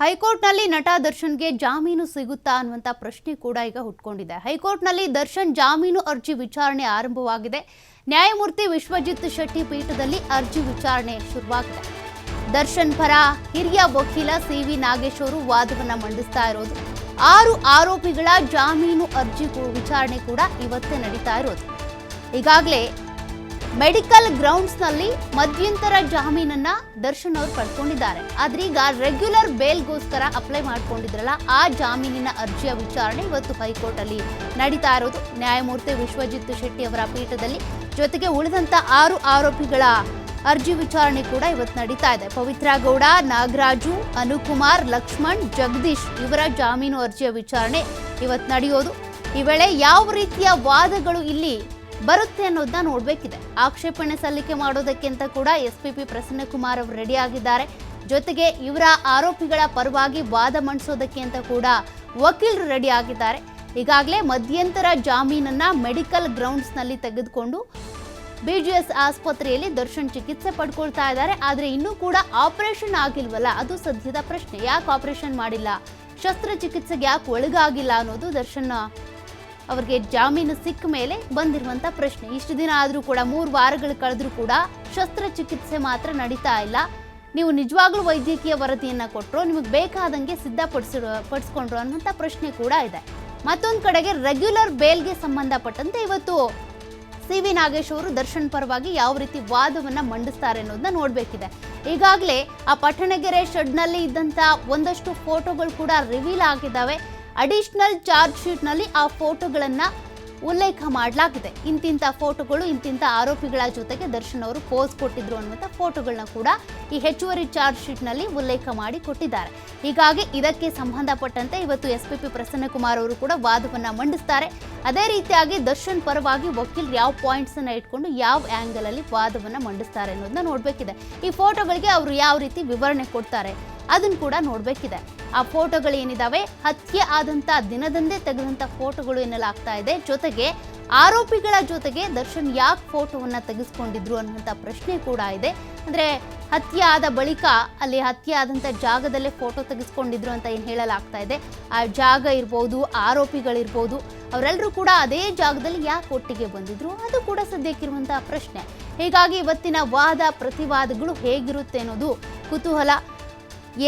ಹೈಕೋರ್ಟ್ನಲ್ಲಿ ನಟ ದರ್ಶನ್ಗೆ ಜಾಮೀನು ಸಿಗುತ್ತಾ ಅನ್ನುವಂಥ ಪ್ರಶ್ನೆ ಕೂಡ ಈಗ ಹುಟ್ಕೊಂಡಿದೆ. ಹೈಕೋರ್ಟ್ನಲ್ಲಿ ದರ್ಶನ್ ಜಾಮೀನು ಅರ್ಜಿ ವಿಚಾರಣೆ ಆರಂಭವಾಗಿದೆ. ನ್ಯಾಯಮೂರ್ತಿ ವಿಶ್ವಜಿತ್ ಶೆಟ್ಟಿ ಪೀಠದಲ್ಲಿ ಅರ್ಜಿ ವಿಚಾರಣೆ ಶುರುವಾಗಿದೆ. ದರ್ಶನ್ ಪರ ಹಿರಿಯ ವಕೀಲ ಸಿ ವಿ ನಾಗೇಶ್ ಅವರು ವಾದವನ್ನ ಮಂಡಿಸ್ತಾ ಇರೋದು. ಆರು ಆರೋಪಿಗಳ ಜಾಮೀನು ಅರ್ಜಿ ವಿಚಾರಣೆ ಕೂಡ ಇವತ್ತೇ ನಡೀತಾ ಇರೋದು. ಈಗಾಗಲೇ ಮೆಡಿಕಲ್ ಗ್ರೌಂಡ್ಸ್ನಲ್ಲಿ ಮಧ್ಯಂತರ ಜಾಮೀನನ್ನ ದರ್ಶನ್ ಅವರು ಪಡ್ಕೊಂಡಿದ್ದಾರೆ. ಆದ್ರೆ ಈಗ ರೆಗ್ಯುಲರ್ ಬೇಲ್ಗೋಸ್ಕರ ಅಪ್ಲೈ ಮಾಡ್ಕೊಂಡಿದ್ರಲ್ಲ, ಆ ಜಾಮೀನಿನ ಅರ್ಜಿಯ ವಿಚಾರಣೆ ಇವತ್ತು ಹೈಕೋರ್ಟ್ ಅಲ್ಲಿ ನಡೀತಾ ಇರೋದು. ನ್ಯಾಯಮೂರ್ತಿ ವಿಶ್ವಜಿತ್ ಶೆಟ್ಟಿ ಅವರ ಪೀಠದಲ್ಲಿ ಜೊತೆಗೆ ಉಳಿದಂತ ಆರು ಆರೋಪಿಗಳ ಅರ್ಜಿ ವಿಚಾರಣೆ ಕೂಡ ಇವತ್ತು ನಡೀತಾ ಇದೆ. ಪವಿತ್ರ ಗೌಡ, ನಾಗರಾಜು, ಅನುಕುಮಾರ್, ಲಕ್ಷ್ಮಣ್, ಜಗದೀಶ್ ಇವರ ಜಾಮೀನು ಅರ್ಜಿಯ ವಿಚಾರಣೆ ಇವತ್ತು ನಡೆಯೋದು. ಈ ವೇಳೆ ಯಾವ ರೀತಿಯ ವಾದಗಳು ಇಲ್ಲಿ ಬರುತ್ತೆ ಅನ್ನೋದನ್ನ ನೋಡ್ಬೇಕಿದೆ. ಆಕ್ಷೇಪಣೆ ಸಲ್ಲಿಕೆ ಮಾಡೋದಕ್ಕೆ ಅಂತ ಕೂಡ ಎಸ್ ಪಿ ಪಿ ಪ್ರಸನ್ನಕುಮಾರ್ ಅವರು ರೆಡಿ ಆಗಿದ್ದಾರೆ. ಜೊತೆಗೆ ಇವರ ಆರೋಪಿಗಳ ಪರವಾಗಿ ವಾದ ಮಂಡಿಸೋದಕ್ಕೆ ಅಂತ ಕೂಡ ವಕೀಲರು ರೆಡಿ ಆಗಿದ್ದಾರೆ. ಈಗಾಗಲೇ ಮಧ್ಯಂತರ ಜಾಮೀನನ್ನ ಮೆಡಿಕಲ್ ಗ್ರೌಂಡ್ಸ್ನಲ್ಲಿ ತೆಗೆದುಕೊಂಡು ಬಿಜಿಎಸ್ ಆಸ್ಪತ್ರೆಯಲ್ಲಿ ದರ್ಶನ್ ಚಿಕಿತ್ಸೆ ಪಡ್ಕೊಳ್ತಾ ಇದ್ದಾರೆ. ಆದರೆ ಇನ್ನೂ ಕೂಡ ಆಪರೇಷನ್ ಆಗಿಲ್ವಲ್ಲ? ಅದು ಸದ್ಯದ ಪ್ರಶ್ನೆ. ಯಾಕೆ ಆಪರೇಷನ್ ಮಾಡಿಲ್ಲ? ಶಸ್ತ್ರಚಿಕಿತ್ಸೆಗೆ ಯಾಕೆ ಒಳಗಾಗಿಲ್ಲ ಅನ್ನೋದು ದರ್ಶನ್ ಅವರಿಗೆ ಜಾಮೀನು ಸಿಕ್ಕ ಮೇಲೆ ಬಂದಿರುವಂತ ಪ್ರಶ್ನೆ. ಇಷ್ಟು ದಿನ ಆದರೂ ಕೂಡ, ಮೂರು ವಾರಗಳು ಕಳೆದ್ರೂ ಕೂಡ ಶಸ್ತ್ರಚಿಕಿತ್ಸೆ ಮಾತ್ರ ನಡೀತಾ ಇಲ್ಲ. ನೀವು ನಿಜವಾಗ್ಲೂ ವೈದ್ಯಕೀಯ ವರದಿಯನ್ನ ಕೊಟ್ಟರು ನಿಮಗೆ ಬೇಕಾದಂಗೆ ಸಿದ್ಧಪಡಿಸಿರು, ಪಡಿಸ್ಕೊಂಡ್ರು ಅನ್ನುವಂಥ ಪ್ರಶ್ನೆ ಕೂಡ ಇದೆ. ಮತ್ತೊಂದು ಕಡೆಗೆ ರೆಗ್ಯುಲರ್ ಬೇಲ್ಗೆ ಸಂಬಂಧಪಟ್ಟಂತೆ ಇವತ್ತು ಸಿ ವಿ ನಾಗೇಶ್ ಅವರು ದರ್ಶನ್ ಪರವಾಗಿ ಯಾವ ರೀತಿ ವಾದವನ್ನ ಮಂಡಿಸ್ತಾರೆ ಅನ್ನೋದನ್ನ ನೋಡಬೇಕಿದೆ. ಈಗಾಗಲೇ ಆ ಪಟ್ಟಣಗೆರೆ ಶೆಡ್ನಲ್ಲಿ ಇದ್ದಂತ ಒಂದಷ್ಟು ಫೋಟೋಗಳು ಕೂಡ ರಿವೀಲ್ ಆಗಿದ್ದಾವೆ. ಅಡಿಷನಲ್ ಚಾರ್ಜ್ ಶೀಟ್ನಲ್ಲಿ ಆ ಫೋಟೋಗಳನ್ನು ಉಲ್ಲೇಖ ಮಾಡಲಾಗಿದೆ. ಇಂತಿಂಥ ಫೋಟೋಗಳು ಇಂತಿಂಥ ಆರೋಪಿಗಳ ಜೊತೆಗೆ ದರ್ಶನ್ ಅವರು ಪೋಸ್ ಕೊಟ್ಟಿದ್ರು ಅನ್ನುವಂಥ ಫೋಟೋಗಳನ್ನ ಕೂಡ ಈ ಹೆಚ್ಚುವರಿ ಚಾರ್ಜ್ ಶೀಟ್ನಲ್ಲಿ ಉಲ್ಲೇಖ ಮಾಡಿ ಕೊಟ್ಟಿದ್ದಾರೆ. ಹೀಗಾಗಿ ಇದಕ್ಕೆ ಸಂಬಂಧಪಟ್ಟಂತೆ ಇವತ್ತು ಎಸ್ ಪಿ ಪಿ ಪ್ರಸನ್ನಕುಮಾರ್ ಅವರು ಕೂಡ ವಾದವನ್ನು ಮಂಡಿಸ್ತಾರೆ. ಅದೇ ರೀತಿಯಾಗಿ ದರ್ಶನ್ ಪರವಾಗಿ ವಕೀಲ್ ಯಾವ ಪಾಯಿಂಟ್ಸ್ ಅನ್ನ ಇಟ್ಕೊಂಡು ಯಾವ ಆಂಗಲ್ ಅಲ್ಲಿ ವಾದವನ್ನ ಮಂಡಿಸ್ತಾರೆ ಅನ್ನೋದನ್ನ ನೋಡಬೇಕಿದೆ. ಈ ಫೋಟೋಗಳಿಗೆ ಅವರು ಯಾವ ರೀತಿ ವಿವರಣೆ ಕೊಡ್ತಾರೆ ಅದನ್ನು ಕೂಡ ನೋಡ್ಬೇಕಿದೆ. ಆ ಫೋಟೋಗಳು ಏನಿದಾವೆ? ಹತ್ಯೆ ಆದಂತ ದಿನದಂದೇ ತೆಗೆದಂತ ಫೋಟೋಗಳು ಎನ್ನಲಾಗ್ತಾ ಇದೆ. ಜೊತೆಗೆ ಆರೋಪಿಗಳ ಜೊತೆಗೆ ದರ್ಶನ್ ಯಾಕೆ ಫೋಟೋವನ್ನ ತೆಗೆಸ್ಕೊಂಡಿದ್ರು ಅನ್ನುವಂಥ ಪ್ರಶ್ನೆ ಕೂಡ ಇದೆ. ಅಂದ್ರೆ ಹತ್ಯೆ ಆದ ಬಳಿಕ ಅಲ್ಲಿ ಹತ್ಯೆ ಆದಂತ ಜಾಗದಲ್ಲೇ ಫೋಟೋ ತೆಗೆಸ್ಕೊಂಡಿದ್ರು ಅಂತ ಏನು ಹೇಳಲಾಗ್ತಾ ಇದೆ? ಆ ಜಾಗ ಇರ್ಬೋದು, ಆರೋಪಿಗಳಿರ್ಬೋದು ಅವರೆಲ್ಲರೂ ಕೂಡ ಅದೇ ಜಾಗದಲ್ಲಿ ಯಾಕೆ ಒಟ್ಟಿಗೆ ಬಂದಿದ್ರು? ಅದು ಕೂಡ ಸದ್ಯಕ್ಕಿರುವಂತಹ ಪ್ರಶ್ನೆ. ಹೀಗಾಗಿ ಇವತ್ತಿನ ವಾದ, ಪ್ರತಿವಾದಗಳು ಹೇಗಿರುತ್ತೆ ಅನ್ನೋದು ಕುತೂಹಲ.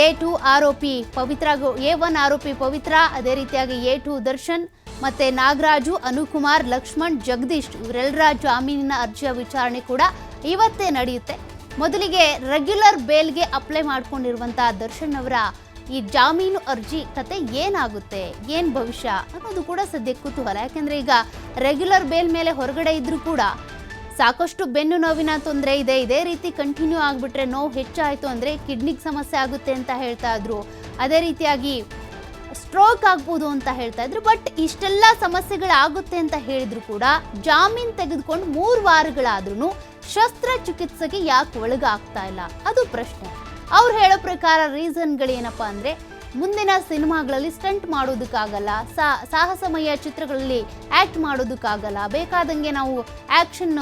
ಎ ಟು ಆರೋಪಿ ಪವಿತ್ರ ಎ ಒನ್ ಆರೋಪಿ ಪವಿತ್ರ, ಅದೇ ರೀತಿಯಾಗಿ ಎ ಟು ದರ್ಶನ್ ಮತ್ತೆ ನಾಗರಾಜು, ಅನುಕುಮಾರ್, ಲಕ್ಷ್ಮಣ್, ಜಗದೀಶ್ ಇವರೆಲ್ಲರ ಜಾಮೀನಿನ ಅರ್ಜಿಯ ವಿಚಾರಣೆ ಕೂಡ ಇವತ್ತೇ ನಡೆಯುತ್ತೆ. ಮೊದಲಿಗೆ ರೆಗ್ಯುಲರ್ ಬೇಲ್ಗೆ ಅಪ್ಲೈ ಮಾಡಿಕೊಂಡಿರುವಂತಹ ದರ್ಶನ್ ಅವರ ಈ ಜಾಮೀನು ಅರ್ಜಿ ಕತೆ ಏನಾಗುತ್ತೆ, ಏನ್ ಭವಿಷ್ಯ ಅನ್ನೋದು ಕೂಡ ಸದ್ಯಕ್ಕೆ ಕುತೂಹಲ. ಯಾಕೆಂದ್ರೆ ಈಗ ರೆಗ್ಯುಲರ್ ಬೇಲ್ ಮೇಲೆ ಹೊರಗಡೆ ಇದ್ರೂ ಕೂಡ ಸಾಕಷ್ಟು ಬೆನ್ನು ನೋವಿನ ತೊಂದರೆ ಇದೆ. ಇದೇ ರೀತಿ ಕಂಟಿನ್ಯೂ ಆಗಿಬಿಟ್ರೆ ನೋವು ಹೆಚ್ಚಾಯಿತು ಅಂದರೆ ಕಿಡ್ನಿಗೆ ಸಮಸ್ಯೆ ಆಗುತ್ತೆ ಅಂತ ಹೇಳ್ತಾ ಇದ್ರು. ಅದೇ ರೀತಿಯಾಗಿ ಸ್ಟ್ರೋಕ್ ಆಗ್ಬೋದು ಅಂತ ಹೇಳ್ತಾ ಇದ್ರು. ಬಟ್ ಇಷ್ಟೆಲ್ಲ ಸಮಸ್ಯೆಗಳಾಗುತ್ತೆ ಅಂತ ಹೇಳಿದ್ರು ಕೂಡ ಜಾಮೀನು ತೆಗೆದುಕೊಂಡು ಮೂರು ವಾರಗಳಾದ್ರೂ ಶಸ್ತ್ರಚಿಕಿತ್ಸೆಗೆ ಯಾಕೆ ಒಳಗಾಗ್ತಾ ಇಲ್ಲ? ಅದು ಪ್ರಶ್ನೆ. ಅವ್ರು ಹೇಳೋ ಪ್ರಕಾರ ರೀಸನ್ಗಳೇನಪ್ಪ ಅಂದ್ರೆ ಮುಂದಿನ ಸಿನಿಮಾಗಳಲ್ಲಿ ಸ್ಟಂಟ್ ಮಾಡೋದಕ್ಕಾಗಲ್ಲ ಸಾಹಸಮಯ ಚಿತ್ರಗಳಲ್ಲಿ ಆ್ಯಕ್ಟ್ ಮಾಡೋದಕ್ಕಾಗಲ್ಲ, ಬೇಕಾದಂಗೆ ನಾವು ಆ್ಯಕ್ಷನ್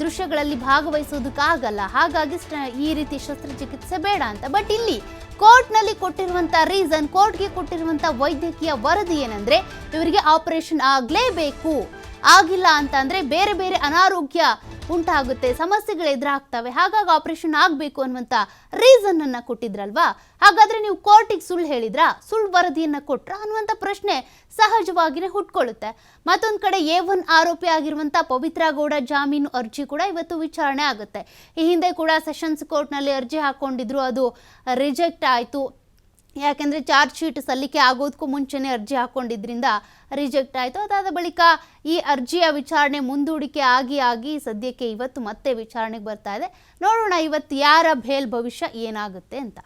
ದೃಶ್ಯಗಳಲ್ಲಿ ಭಾಗವಹಿಸೋದಕ್ಕಾಗಲ್ಲ. ಹಾಗಾಗಿ ಸ್ಟ- ಈ ರೀತಿ ಶಸ್ತ್ರಚಿಕಿತ್ಸೆ ಬೇಡ ಅಂತ. ಬಟ್ ಇಲ್ಲಿ ಕೋರ್ಟ್ನಲ್ಲಿ ಕೊಟ್ಟಿರುವಂಥ ರೀಸನ್ ಕೋರ್ಟ್ಗೆ ಕೊಟ್ಟಿರುವಂಥ ವೈದ್ಯಕೀಯ ವರದಿ ಏನಂದರೆ, ಇವರಿಗೆ ಆಪರೇಷನ್ ಆಗಲೇಬೇಕು. ಆಗಿಲ್ಲ ಅಂತ ಅಂದ್ರೆ ಬೇರೆ ಬೇರೆ ಅನಾರೋಗ್ಯ ಉಂಟಾಗುತ್ತೆ, ಸಮಸ್ಯೆಗಳು ಎದುರಾಗ್ತವೆ. ಹಾಗಾಗಿ ಆಪರೇಷನ್ ಆಗಬೇಕು ಅನ್ನುವಂಥ ರೀಸನ್ ಅನ್ನ ಕೊಟ್ಟಿದ್ರಲ್ವಾ? ಹಾಗಾದ್ರೆ ನೀವು ಕೋರ್ಟಿಗೆ ಸುಳ್ಳು ಹೇಳಿದ್ರಾ? ಸುಳ್ಳು ವರದಿಯನ್ನ ಕೊಟ್ರ ಅನ್ನುವಂಥ ಪ್ರಶ್ನೆ ಸಹಜವಾಗಿಯೇ ಹುಟ್ಕೊಳ್ಳುತ್ತೆ. ಮತ್ತೊಂದು ಕಡೆ ಎ ಒನ್ ಆರೋಪಿ ಆಗಿರುವಂಥ ಪವಿತ್ರ ಗೌಡ ಜಾಮೀನು ಅರ್ಜಿ ಕೂಡ ಇವತ್ತು ವಿಚಾರಣೆ ಆಗುತ್ತೆ. ಈ ಹಿಂದೆ ಕೂಡ ಸೆಷನ್ಸ್ ಕೋರ್ಟ್ನಲ್ಲಿ ಅರ್ಜಿ ಹಾಕೊಂಡಿದ್ರು, ಅದು ರಿಜೆಕ್ಟ್ ಆಯಿತು. ಯಾಕೆಂದರೆ ಚಾರ್ಜ್ ಶೀಟ್ ಸಲ್ಲಿಕೆ ಆಗೋದಕ್ಕೂ ಮುಂಚೆನೇ ಅರ್ಜಿ ಹಾಕೊಂಡಿದ್ರಿಂದ ರಿಜೆಕ್ಟ್ ಆಯಿತು. ಅದಾದ ಬಳಿಕ ಈ ಅರ್ಜಿಯ ವಿಚಾರಣೆ ಮುಂದೂಡಿಕೆ ಆಗಿ ಆಗಿ ಸದ್ಯಕ್ಕೆ ಇವತ್ತು ಮತ್ತೆ ವಿಚಾರಣೆಗೆ ಬರ್ತಾ ಇದೆ. ನೋಡೋಣ ಇವತ್ತು ಯಾರ ಭೇಲ್ ಭವಿಷ್ಯ ಏನಾಗುತ್ತೆ ಅಂತ.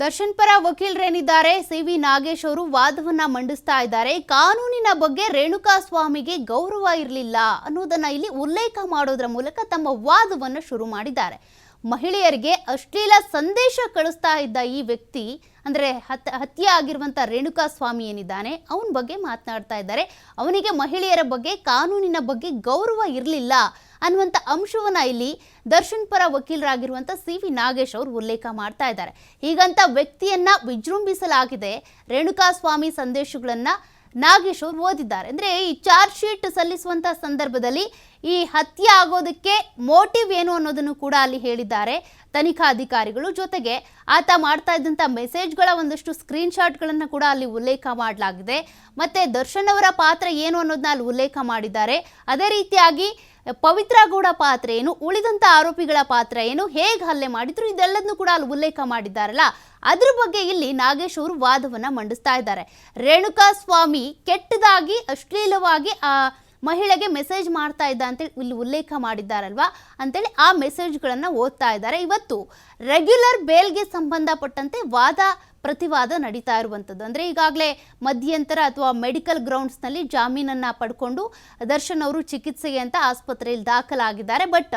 ದರ್ಶನ್ ಪರ ವಕೀಲರೇನಿದ್ದಾರೆ? ಸಿ ವಿ ನಾಗೇಶ್ ಅವರು ವಾದವನ್ನ ಮಂಡಿಸ್ತಾ ಇದ್ದಾರೆ. ಕಾನೂನಿನ ಬಗ್ಗೆ ರೇಣುಕಾ ಸ್ವಾಮಿಗೆ ಗೌರವ ಇರಲಿಲ್ಲ ಅನ್ನೋದನ್ನ ಇಲ್ಲಿ ಉಲ್ಲೇಖ ಮಾಡೋದ್ರ ಮೂಲಕ ತಮ್ಮ ವಾದವನ್ನು ಶುರು ಮಾಡಿದ್ದಾರೆ. ಮಹಿಳೆಯರಿಗೆ ಅಶ್ಲೀಲ ಸಂದೇಶ ಕಳಿಸ್ತಾ ಇದ್ದ ಈ ವ್ಯಕ್ತಿ, ಅಂದ್ರೆ ಹತ್ ಹತ್ಯೆ ಆಗಿರುವಂತ ರೇಣುಕಾ ಸ್ವಾಮಿ ಏನಿದ್ದಾನೆ, ಅವನ ಬಗ್ಗೆ ಮಾತನಾಡ್ತಾ ಇದ್ದಾರೆ. ಅವನಿಗೆ ಮಹಿಳೆಯರ ಬಗ್ಗೆ, ಕಾನೂನಿನ ಬಗ್ಗೆ ಗೌರವ ಇರಲಿಲ್ಲ. ಅನ್ನುವಂಥ ಅಂಶವನ್ನು ಇಲ್ಲಿ ದರ್ಶನ್ ಪರ ವಕೀಲರಾಗಿರುವಂಥ ಸಿ ವಿ ನಾಗೇಶ್ ಅವರು ಉಲ್ಲೇಖ ಮಾಡ್ತಾ ಇದ್ದಾರೆ. ಹೀಗಂತ ವ್ಯಕ್ತಿಯನ್ನ ವಿಜೃಂಭಿಸಲಾಗಿದೆ ರೇಣುಕಾ ಸ್ವಾಮಿ ಸಂದೇಶಗಳನ್ನ ನಾಗೇಶ್ ಅವರು ಓದಿದ್ದಾರೆ. ಅಂದ್ರೆ ಈ ಚಾರ್ಜ್ ಶೀಟ್ ಸಲ್ಲಿಸುವಂತ ಸಂದರ್ಭದಲ್ಲಿ ಈ ಹತ್ಯೆ ಆಗೋದಕ್ಕೆ ಮೋಟಿವ್ ಏನು ಅನ್ನೋದನ್ನು ಕೂಡ ಅಲ್ಲಿ ಹೇಳಿದ್ದಾರೆ. ತನಿಖಾ ಅಧಿಕಾರಿಗಳು ಜೊತೆಗೆ ಆತ ಮಾಡ್ತಾ ಇದ್ದಂಥ ಮೆಸೇಜ್ಗಳ ಒಂದಷ್ಟು ಸ್ಕ್ರೀನ್ ಶಾಟ್ಗಳನ್ನು ಕೂಡ ಅಲ್ಲಿ ಉಲ್ಲೇಖ ಮಾಡಲಾಗಿದೆ. ಮತ್ತೆ ದರ್ಶನ್ ಅವರ ಪಾತ್ರ ಏನು ಅನ್ನೋದನ್ನ ಅಲ್ಲಿ ಉಲ್ಲೇಖ ಮಾಡಿದ್ದಾರೆ. ಅದೇ ರೀತಿಯಾಗಿ ಪವಿತ್ರ ಗೌಡ ಪಾತ್ರ ಏನು ಉಳಿದಂಥ ಆರೋಪಿಗಳ ಪಾತ್ರ ಏನು, ಹೇಗೆ ಹಲ್ಲೆ ಮಾಡಿದ್ರು, ಇದೆಲ್ಲದನ್ನು ಕೂಡ ಅಲ್ಲಿ ಉಲ್ಲೇಖ ಮಾಡಿದ್ದಾರಲ್ಲ, ಅದ್ರ ಬಗ್ಗೆ ಇಲ್ಲಿ ನಾಗೇಶ್ ಅವರು ವಾದವನ್ನು ಮಂಡಿಸ್ತಾ ಇದ್ದಾರೆ. ರೇಣುಕಾ ಸ್ವಾಮಿ ಕೆಟ್ಟದಾಗಿ, ಅಶ್ಲೀಲವಾಗಿ ಆ ಮಹಿಳೆಗೆ ಮೆಸೇಜ್ ಮಾಡ್ತಾ ಇದ್ದ ಅಂತೇಳಿ ಇಲ್ಲಿ ಉಲ್ಲೇಖ ಮಾಡಿದ್ದಾರಲ್ವಾ? ಅಂತೇಳಿ ಆ ಮೆಸೇಜ್ಗಳನ್ನು ಓದ್ತಾ ಇದ್ದಾರೆ. ಇವತ್ತು ರೆಗ್ಯುಲರ್ ಬೇಲ್ಗೆ ಸಂಬಂಧಪಟ್ಟಂತೆ ವಾದ ಪ್ರತಿವಾದ ನಡೀತಾ ಇರುವಂಥದ್ದು ಅಂದರೆ ಈಗಾಗಲೇ ಮಧ್ಯಂತರ ಅಥವಾ ಮೆಡಿಕಲ್ ಗ್ರೌಂಡ್ಸ್ನಲ್ಲಿ ಜಾಮೀನನ್ನು ಪಡ್ಕೊಂಡು ದರ್ಶನ್ ಅವರು ಚಿಕಿತ್ಸೆಗೆ ಅಂತ ಆಸ್ಪತ್ರೆಯಲ್ಲಿ ದಾಖಲಾಗಿದ್ದಾರೆ. ಬಟ್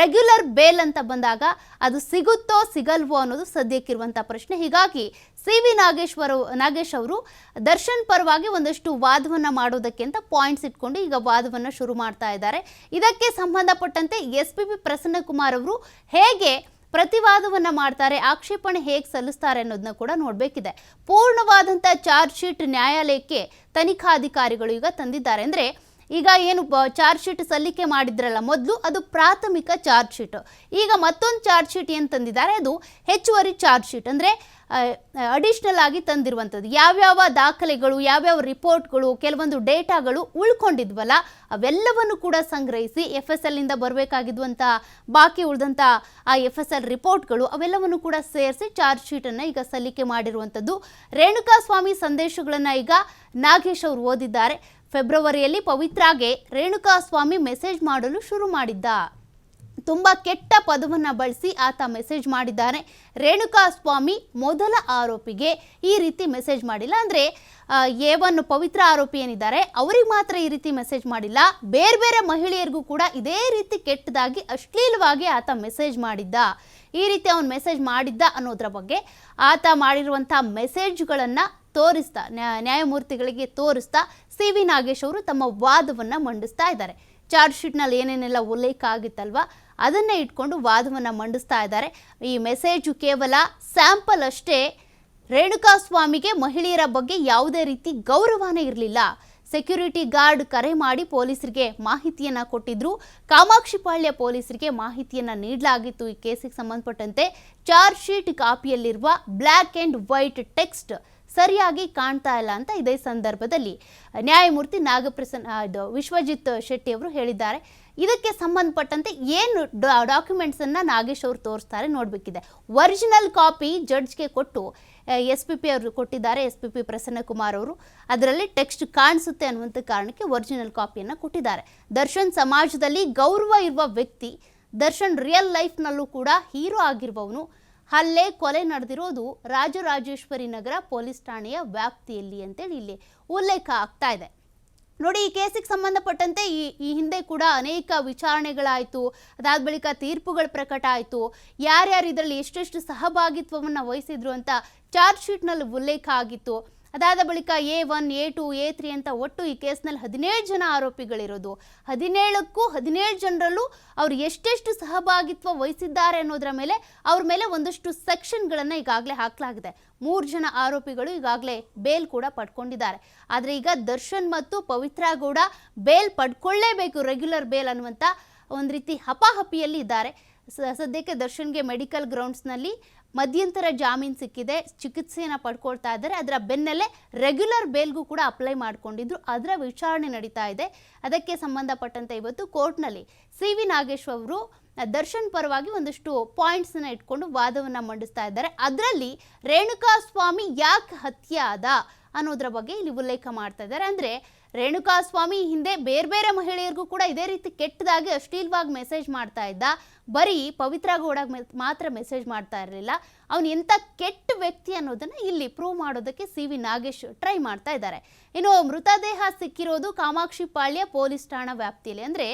ರೆಗ್ಯುಲರ್ ಬೇಲ್ ಅಂತ ಬಂದಾಗ ಅದು ಸಿಗುತ್ತೋ ಸಿಗಲ್ವೋ ಅನ್ನೋದು ಸದ್ಯಕ್ಕಿರುವಂಥ ಪ್ರಶ್ನೆ. ಹೀಗಾಗಿ ಸಿ ವಿ ನಾಗೇಶ್ವರ ನಾಗೇಶ್ ಅವರು ದರ್ಶನ್ ಪರವಾಗಿ ಒಂದಷ್ಟು ವಾದವನ್ನು ಮಾಡೋದಕ್ಕೆ ಅಂತ ಪಾಯಿಂಟ್ಸ್ ಇಟ್ಕೊಂಡು ಈಗ ವಾದವನ್ನು ಶುರು ಮಾಡ್ತಾ ಇದ್ದಾರೆ. ಇದಕ್ಕೆ ಸಂಬಂಧಪಟ್ಟಂತೆ ಎಸ್ ಪಿ ಪಿ ಪ್ರಸನ್ನಕುಮಾರ್ ಅವರು ಹೇಗೆ ಪ್ರತಿವಾದವನ್ನ ಮಾಡ್ತಾರೆ, ಆಕ್ಷೇಪಣೆ ಹೇಗೆ ಸಲ್ಲಿಸ್ತಾರೆ ಅನ್ನೋದನ್ನ ಕೂಡ ನೋಡಬೇಕಿದೆ. ಪೂರ್ಣವಾದಂಥ ಚಾರ್ಜ್ ಶೀಟ್ ನ್ಯಾಯಾಲಯಕ್ಕೆ ತನಿಖಾಧಿಕಾರಿಗಳು ಈಗ ತಂದಿದ್ದಾರೆ. ಅಂದರೆ ಈಗ ಏನು ಚಾರ್ಜ್ ಶೀಟ್ ಸಲ್ಲಿಕೆ ಮಾಡಿದ್ರಲ್ಲ, ಮೊದಲು ಅದು ಪ್ರಾಥಮಿಕ ಚಾರ್ಜ್ ಶೀಟ್. ಈಗ ಮತ್ತೊಂದು ಚಾರ್ಜ್ ಶೀಟ್ ಏನು ತಂದಿದ್ದಾರೆ, ಅದು ಹೆಚ್ಚುವರಿ ಚಾರ್ಜ್ ಶೀಟ್. ಅಂದರೆ ಅಡಿಷ್ನಲ್ ಆಗಿ ತಂದಿರುವಂಥದ್ದು. ಯಾವ್ಯಾವ ದಾಖಲೆಗಳು, ಯಾವ್ಯಾವ ರಿಪೋರ್ಟ್ಗಳು, ಕೆಲವೊಂದು ಡೇಟಾಗಳು ಉಳ್ಕೊಂಡಿದ್ವಲ್ಲ, ಅವೆಲ್ಲವನ್ನು ಕೂಡ ಸಂಗ್ರಹಿಸಿ ಎಫ್ ಎಸ್ ಎಲ್ನಿಂದ ಬರಬೇಕಾಗಿದ್ದಂಥ ಬಾಕಿ ಉಳಿದಂಥ ಆ ಎಫ್ ಎಸ್ ಎಲ್ ರಿಪೋರ್ಟ್ಗಳು, ಅವೆಲ್ಲವನ್ನು ಕೂಡ ಸೇರಿಸಿ ಚಾರ್ಜ್ ಶೀಟನ್ನು ಈಗ ಸಲ್ಲಿಕೆ ಮಾಡಿರುವಂಥದ್ದು. ರೇಣುಕಾಸ್ವಾಮಿ ಸಂದೇಶಗಳನ್ನು ಈಗ ನಾಗೇಶ್ ಅವರು ಓದಿದ್ದಾರೆ. ಫೆಬ್ರವರಿಯಲ್ಲಿ ಪವಿತ್ರಾಗೆ ರೇಣುಕಾಸ್ವಾಮಿ ಮೆಸೇಜ್ ಮಾಡಲು ಶುರು ಮಾಡಿದ್ದ. ತುಂಬ ಕೆಟ್ಟ ಪದವನ್ನು ಬಳಸಿ ಆತ ಮೆಸೇಜ್ ಮಾಡಿದ್ದಾನೆ ರೇಣುಕಾಸ್ವಾಮಿ ಮೊದಲ ಆರೋಪಿಗೆ ಈ ರೀತಿ ಮೆಸೇಜ್ ಮಾಡಿಲ್ಲ. ಅಂದರೆ ಏವನ್ನು ಪವಿತ್ರ ಆರೋಪಿ ಏನಿದ್ದಾರೆ, ಅವರಿಗೆ ಮಾತ್ರ ಈ ರೀತಿ ಮೆಸೇಜ್ ಮಾಡಿಲ್ಲ. ಬೇರೆ ಬೇರೆ ಮಹಿಳೆಯರಿಗೂ ಕೂಡ ಇದೇ ರೀತಿ ಕೆಟ್ಟದಾಗಿ, ಅಶ್ಲೀಲವಾಗಿ ಆತ ಮೆಸೇಜ್ ಮಾಡಿದ್ದ. ಈ ರೀತಿ ಅವನು ಮೆಸೇಜ್ ಮಾಡಿದ್ದ ಅನ್ನೋದ್ರ ಬಗ್ಗೆ ಆತ ಮಾಡಿರುವಂಥ ಮೆಸೇಜ್ಗಳನ್ನು ತೋರಿಸ್ತಾ, ನ್ಯಾ- ನ್ಯಾಯಮೂರ್ತಿಗಳಿಗೆ ತೋರಿಸ್ತಾ ಸಿ ವಿ ನಾಗೇಶ್ ಅವರು ತಮ್ಮ ವಾದವನ್ನು ಮಂಡಿಸ್ತಾ ಇದ್ದಾರೆ. ಚಾರ್ಜ್ ಶೀಟ್ನಲ್ಲಿ ಏನೇನೆಲ್ಲ ಉಲ್ಲೇಖ ಆಗಿತ್ತಲ್ವಾ? ಅದನ್ನೇ ಇಟ್ಕೊಂಡು ವಾದವನ್ನು ಮಂಡಿಸ್ತಾ ಇದ್ದಾರೆ. ಈ ಮೆಸೇಜು ಕೇವಲ ಸ್ಯಾಂಪಲ್ ಅಷ್ಟೇ. ರೇಣುಕಾ ಸ್ವಾಮಿಗೆ ಮಹಿಳೆಯರ ಬಗ್ಗೆ ಯಾವುದೇ ರೀತಿ ಗೌರವನೇ ಇರಲಿಲ್ಲ. ಸೆಕ್ಯೂರಿಟಿ ಗಾರ್ಡ್ ಕರೆ ಮಾಡಿ ಪೊಲೀಸರಿಗೆ ಮಾಹಿತಿಯನ್ನ ಕೊಟ್ಟಿದ್ರು. ಕಾಮಾಕ್ಷಿಪಾಳ್ಯ ಪೊಲೀಸರಿಗೆ ಮಾಹಿತಿಯನ್ನ ನೀಡಲಾಗಿತ್ತು ಈ ಕೇಸಿಗೆ ಸಂಬಂಧಪಟ್ಟಂತೆ. ಚಾರ್ಜ್ ಶೀಟ್ ಕಾಪಿಯಲ್ಲಿರುವ ಬ್ಲ್ಯಾಕ್ ಆ್ಯಂಡ್ ವೈಟ್ ಟೆಕ್ಸ್ಟ್ ಸರಿಯಾಗಿ ಕಾಣ್ತಾ ಇಲ್ಲ ಅಂತ ಇದೇ ಸಂದರ್ಭದಲ್ಲಿ ನ್ಯಾಯಮೂರ್ತಿ ನಾಗಪ್ರಸನ್ನ ಇದು ವಿಶ್ವಜಿತ್ ಶೆಟ್ಟಿ ಅವರು ಹೇಳಿದ್ದಾರೆ. ಇದಕ್ಕೆ ಸಂಬಂಧಪಟ್ಟಂತೆ ಏನು ಡಾಕ್ಯುಮೆಂಟ್ಸನ್ನು ನಾಗೇಶ್ ಅವರು ತೋರಿಸ್ತಾರೆ ನೋಡಬೇಕಿದೆ. ಒರಿಜಿನಲ್ ಕಾಪಿ ಜಡ್ಜ್ಗೆ ಕೊಟ್ಟು ಎಸ್ ಪಿ ಪಿ ಅವರು ಕೊಟ್ಟಿದ್ದಾರೆ ಎಸ್ ಪಿ ಪಿ ಪ್ರಸನ್ನಕುಮಾರ್ ಅವರು. ಅದರಲ್ಲಿ ಟೆಕ್ಸ್ಟ್ ಕಾಣಿಸುತ್ತೆ ಅನ್ನುವಂಥ ಕಾರಣಕ್ಕೆ ಒರಿಜಿನಲ್ ಕಾಪಿಯನ್ನು ಕೊಟ್ಟಿದ್ದಾರೆ. ದರ್ಶನ್ ಸಮಾಜದಲ್ಲಿ ಗೌರವ ಇರುವ ವ್ಯಕ್ತಿ, ದರ್ಶನ್ ರಿಯಲ್ ಲೈಫ್ನಲ್ಲೂ ಕೂಡ ಹೀರೋ ಆಗಿರುವವನು. ಹಲ್ಲೆ ಕೊಲೆ ನಡೆದಿರೋದು ರಾಜರಾಜೇಶ್ವರಿ ನಗರ ಪೊಲೀಸ್ ಠಾಣೆಯ ವ್ಯಾಪ್ತಿಯಲ್ಲಿ ಅಂತೇಳಿ ಇಲ್ಲಿ ಉಲ್ಲೇಖ ಆಗ್ತಾ ಇದೆ. ನೋಡಿ, ಈ ಕೇಸಿಗೆ ಸಂಬಂಧಪಟ್ಟಂತೆ ಈ ಈ ಹಿಂದೆ ಕೂಡ ಅನೇಕ ವಿಚಾರಣೆಗಳಾಯಿತು. ಅದಾದ ಬಳಿಕ ತೀರ್ಪುಗಳು ಪ್ರಕಟ ಆಯಿತು. ಯಾರ್ಯಾರು ಇದರಲ್ಲಿ ಎಷ್ಟೆಷ್ಟು ಸಹಭಾಗಿತ್ವವನ್ನು ವಹಿಸಿದ್ರು ಅಂತ ಚಾರ್ಜ್ ಶೀಟ್ನಲ್ಲಿ ಉಲ್ಲೇಖ ಆಗಿತ್ತು. ಅದಾದ ಬಳಿಕ A one, A two, A three ಅಂತ ಒಟ್ಟು ಈ ಕೇಸ್ನಲ್ಲಿ ಹದಿನೇಳು ಜನ ಆರೋಪಿಗಳಿರೋದು. ಹದಿನೇಳಕ್ಕೂ ಹದಿನೇಳು ಜನರಲ್ಲೂ ಅವರು ಎಷ್ಟೆಷ್ಟು ಸಹಭಾಗಿತ್ವ ವಹಿಸಿದ್ದಾರೆ ಅನ್ನೋದರ ಮೇಲೆ ಅವ್ರ ಮೇಲೆ ಒಂದಷ್ಟು ಸೆಕ್ಷನ್ಗಳನ್ನು ಈಗಾಗಲೇ ಹಾಕಲಾಗಿದೆ. ಮೂರು ಜನ ಆರೋಪಿಗಳು ಈಗಾಗಲೇ ಬೇಲ್ ಕೂಡ ಪಡ್ಕೊಂಡಿದ್ದಾರೆ. ಆದರೆ ಈಗ ದರ್ಶನ್ ಮತ್ತು ಪವಿತ್ರ ಗೌಡ ಬೇಲ್ ಪಡ್ಕೊಳ್ಳೇಬೇಕು, ರೆಗ್ಯುಲರ್ ಬೇಲ್ ಅನ್ನುವಂಥ ಒಂದು ರೀತಿ ಹಪಾಹಪಿಯಲ್ಲಿ ಇದ್ದಾರೆ. ಸದ್ಯಕ್ಕೆ ದರ್ಶನ್ಗೆ ಮೆಡಿಕಲ್ ಗ್ರೌಂಡ್ಸ್ನಲ್ಲಿ ಮಧ್ಯಂತರ ಜಾಮೀನು ಸಿಕ್ಕಿದೆ, ಚಿಕಿತ್ಸೆಯನ್ನು ಪಡ್ಕೊಳ್ತಾ ಇದ್ದಾರೆ. ಅದರ ಬೆನ್ನಲ್ಲೇ ರೆಗ್ಯುಲರ್ ಬೇಲ್ಗೂ ಕೂಡ ಅಪ್ಲೈ ಮಾಡಿಕೊಂಡಿದ್ರು. ಅದರ ವಿಚಾರಣೆ ನಡೀತಾ ಇದೆ. ಅದಕ್ಕೆ ಸಂಬಂಧಪಟ್ಟಂತೆ ಇವತ್ತು ಕೋರ್ಟ್ನಲ್ಲಿ ಸಿ ವಿ ನಾಗೇಶ್ ಅವರು ದರ್ಶನ್ ಪರವಾಗಿ ಒಂದಷ್ಟು ಪಾಯಿಂಟ್ಸನ್ನು ಇಟ್ಕೊಂಡು ವಾದವನ್ನು ಮಂಡಿಸ್ತಾ ಇದ್ದಾರೆ. ಅದರಲ್ಲಿ ರೇಣುಕಾ ಸ್ವಾಮಿ ಯಾಕೆ ಹತ್ಯೆ ಆದ ಅನ್ನೋದ್ರ ಬಗ್ಗೆ ಇಲ್ಲಿ ಉಲ್ಲೇಖ ಮಾಡ್ತಾ ಇದ್ದಾರೆ. ಅಂದರೆ ರೇಣುಕಾಸ್ವಾಮಿ ಹಿಂದೆ ಬೇರೆ ಬೇರೆ ಮಹಿಳೆಯರಿಗೂ ಕೂಡ ಇದೇ ರೀತಿ ಕೆಟ್ಟದಾಗಿ ಅಶ್ಲೀಲವಾಗಿ ಮೆಸೇಜ್ ಮಾಡ್ತಾ ಇದ್ದ. ಬರೀ ಪವಿತ್ರ ಗೌಡ ಮಾತ್ರ ಮೆಸೇಜ್ ಮಾಡ್ತಾ ಇರಲಿಲ್ಲ. ಅವನು ಎಂಥ ಕೆಟ್ಟ ವ್ಯಕ್ತಿ ಅನ್ನೋದನ್ನ ಇಲ್ಲಿ ಪ್ರೂವ್ ಮಾಡೋದಕ್ಕೆ ಸಿ ವಿ ನಾಗೇಶ್ ಟ್ರೈ ಮಾಡ್ತಾ ಇದ್ದಾರೆ. ಇನ್ನು ಮೃತದೇಹ ಸಿಕ್ಕಿರೋದು ಕಾಮಾಕ್ಷಿ ಪಾಳ್ಯ ಪೊಲೀಸ್ ಠಾಣಾ ವ್ಯಾಪ್ತಿಯಲ್ಲಿ. ಅಂದ್ರೆ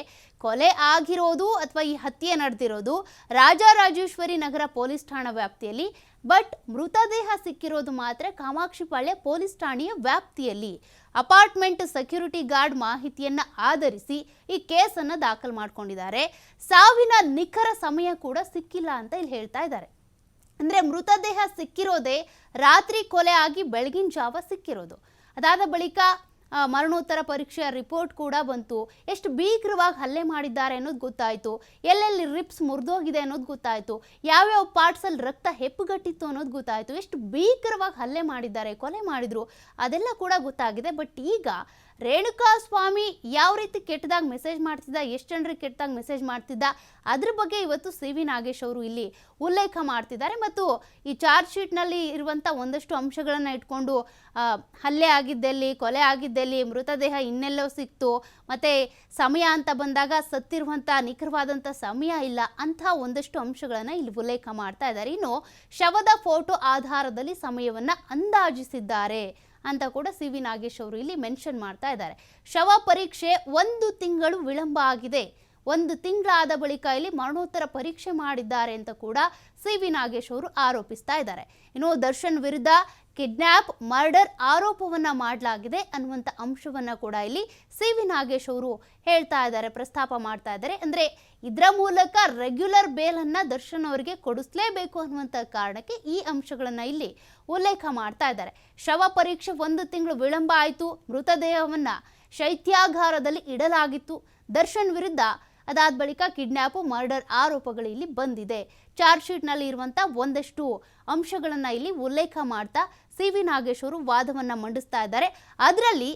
ಕೊಲೆ ಆಗಿರೋದು ಅಥವಾ ಈ ಹತ್ಯೆ ನಡೆದಿರೋದು ರಾಜರಾಜೇಶ್ವರಿ ನಗರ ಪೊಲೀಸ್ ಠಾಣಾ ವ್ಯಾಪ್ತಿಯಲ್ಲಿ, ಬಟ್ ಮೃತದೇಹ ಸಿಕ್ಕಿರೋದು ಮಾತ್ರ ಕಾಮಾಕ್ಷಿಪಾಳ್ಯ ಪೊಲೀಸ್ ಠಾಣೆಯ ವ್ಯಾಪ್ತಿಯಲ್ಲಿ. ಅಪಾರ್ಟ್ಮೆಂಟ್ ಸೆಕ್ಯೂರಿಟಿ ಗಾರ್ಡ್ ಮಾಹಿತಿಯನ್ನ ಆಧರಿಸಿ ಈ ಕೇಸನ್ನು ದಾಖಲು ಮಾಡ್ಕೊಂಡಿದ್ದಾರೆ. ಸಾವಿನ ನಿಖರ ಸಮಯ ಕೂಡ ಸಿಕ್ಕಿಲ್ಲ ಅಂತ ಇಲ್ಲಿ ಹೇಳ್ತಾ ಇದ್ದಾರೆ. ಅಂದರೆ ಮೃತದೇಹ ಸಿಕ್ಕಿರೋದೇ ರಾತ್ರಿ ಕೊಲೆ ಆಗಿ ಬೆಳಗಿನ ಜಾವ ಸಿಕ್ಕಿರೋದು. ಅದಾದ ಬಳಿಕ ಮರಣೋತ್ತರ ಪರೀಕ್ಷೆಯ ರಿಪೋರ್ಟ್ ಕೂಡ ಬಂತು. ಎಷ್ಟು ಭೀಕರವಾಗಿ ಹಲ್ಲೆ ಮಾಡಿದ್ದಾರೆ ಅನ್ನೋದು ಗೊತ್ತಾಯಿತು. ಎಲ್ಲೆಲ್ಲಿ ರಿಪ್ಸ್ ಮುರಿದೋಗಿದೆ ಅನ್ನೋದು ಗೊತ್ತಾಯಿತು. ಯಾವ್ಯಾವ ಪಾರ್ಟ್ಸಲ್ಲಿ ರಕ್ತ ಹೆಪ್ಪುಗಟ್ಟಿತ್ತು ಅನ್ನೋದು ಗೊತ್ತಾಯಿತು. ಎಷ್ಟು ಭೀಕರವಾಗಿ ಹಲ್ಲೆ ಮಾಡಿದ್ದಾರೆ, ಕೊಲೆ ಮಾಡಿದರು ಅದೆಲ್ಲ ಕೂಡ ಗೊತ್ತಾಗಿದೆ. ಬಟ್ ಈಗ ರೇಣುಕಾ ಸ್ವಾಮಿ ಯಾವ ರೀತಿ ಕೆಟ್ಟದಾಗ ಮೆಸೇಜ್ ಮಾಡ್ತಿದ್ದ, ಎಷ್ಟು ಜನರಿಗೆ ಕೆಟ್ಟದಾಗ ಮೆಸೇಜ್ ಮಾಡ್ತಿದ್ದ, ಅದ್ರ ಬಗ್ಗೆ ಇವತ್ತು ಸಿ ವಿ ನಾಗೇಶ್ ಅವರು ಇಲ್ಲಿ ಉಲ್ಲೇಖ ಮಾಡ್ತಿದ್ದಾರೆ. ಮತ್ತು ಈ ಚಾರ್ಜ್ ಶೀಟ್ನಲ್ಲಿ ಇರುವಂಥ ಒಂದಷ್ಟು ಅಂಶಗಳನ್ನು ಇಟ್ಕೊಂಡು ಹಲ್ಲೆ ಆಗಿದ್ದಲ್ಲಿ, ಕೊಲೆ ಆಗಿದ್ದಲ್ಲಿ, ಮೃತದೇಹ ಇನ್ನೆಲ್ಲೋ ಸಿಕ್ತು, ಮತ್ತು ಸಮಯ ಅಂತ ಬಂದಾಗ ಸತ್ತಿರುವಂಥ ನಿಖರವಾದಂಥ ಸಮಯ ಇಲ್ಲ, ಅಂಥ ಒಂದಷ್ಟು ಅಂಶಗಳನ್ನು ಇಲ್ಲಿ ಉಲ್ಲೇಖ ಮಾಡ್ತಾ ಇದ್ದಾರೆ. ಇನ್ನು ಶವದ ಫೋಟೋ ಆಧಾರದಲ್ಲಿ ಸಮಯವನ್ನು ಅಂದಾಜಿಸಿದ್ದಾರೆ. ಅಂತ ಕೂಡ ಸಿ ವಿ ನಾಗೇಶ್ ಅವರು ಇಲ್ಲಿ ಮೆನ್ಷನ್ ಮಾಡ್ತಾ ಇದ್ದಾರೆ. ಶವ ಪರೀಕ್ಷೆ ಒಂದು ತಿಂಗಳು ವಿಳಂಬ ಆಗಿದೆ. ಒಂದು ತಿಂಗಳಾದ ಬಳಿಕ ಇಲ್ಲಿ ಮರಣೋತ್ತರ ಪರೀಕ್ಷೆ ಮಾಡಿದ್ದಾರೆ ಅಂತ ಕೂಡ ಸಿ ವಿ ನಾಗೇಶ್ ಅವರು ಆರೋಪಿಸ್ತಾ ಇದ್ದಾರೆ. ಇನ್ನು ದರ್ಶನ್ ವಿರುದ್ಧ ಕಿಡ್ನ್ಯಾಪ್ ಮರ್ಡರ್ ಆರೋಪವನ್ನ ಮಾಡಲಾಗಿದೆ ಅನ್ನುವಂಥ ಅಂಶವನ್ನು ಕೂಡ ಇಲ್ಲಿ ಸಿ ವಿ ನಾಗೇಶ್ ಅವರು ಹೇಳ್ತಾ ಇದ್ದಾರೆ, ಪ್ರಸ್ತಾಪ ಮಾಡ್ತಾ ಇದ್ದಾರೆ. ಅಂದ್ರೆ ಇದರ ಮೂಲಕ ರೆಗ್ಯುಲರ್ ಬೇಲನ್ನು ದರ್ಶನ್ ಅವರಿಗೆ ಕೊಡಿಸ್ಲೇಬೇಕು ಅನ್ನುವಂಥ ಕಾರಣಕ್ಕೆ ಈ ಅಂಶಗಳನ್ನು ಇಲ್ಲಿ ಉಲ್ಲೇಖ ಮಾಡ್ತಾ ಇದ್ದಾರೆ. ಶವ ಪರೀಕ್ಷೆ ಒಂದು ತಿಂಗಳು ವಿಳಂಬ ಆಯಿತು, ಮೃತದೇಹವನ್ನು ಶೈತ್ಯಾಗಾರದಲ್ಲಿ ಇಡಲಾಗಿತ್ತು. ದರ್ಶನ್ ವಿರುದ್ಧ ಅದಾದ ಬಳಿಕ ಕಿಡ್ನ್ಯಾಪು ಮರ್ಡರ್ ಆರೋಪಗಳು ಇಲ್ಲಿ ಬಂದಿದೆ. ಚಾರ್ಜ್ ಶೀಟ್ನಲ್ಲಿ ಇರುವಂಥ ಒಂದಷ್ಟು ಅಂಶಗಳನ್ನು ಇಲ್ಲಿ ಉಲ್ಲೇಖ ಮಾಡ್ತಾ ಸಿ ವಿ ನಾಗೇಶ್ ಅವರು ವಾದವನ್ನು ಮಂಡಿಸ್ತಾ ಇದ್ದಾರೆ. ಅದರಲ್ಲಿ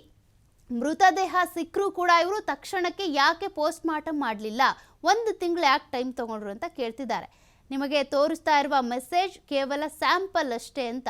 ಮೃತದೇಹ ಸಿಕ್ಕರೂ ಕೂಡ ಇವರು ತಕ್ಷಣಕ್ಕೆ ಯಾಕೆ ಪೋಸ್ಟ್ ಮಾರ್ಟಮ್ ಮಾಡಲಿಲ್ಲ? ಒಂದು ತಿಂಗಳು ಯಾಕೆ ಟೈಮ್ ತಗೊಂಡ್ರು ಅಂತ ಕೇಳ್ತಿದ್ದಾರೆ. ನಿಮಗೆ ತೋರಿಸ್ತಾ ಇರುವ ಮೆಸೇಜ್ ಕೇವಲ ಸ್ಯಾಂಪಲ್ ಅಷ್ಟೇ ಅಂತ.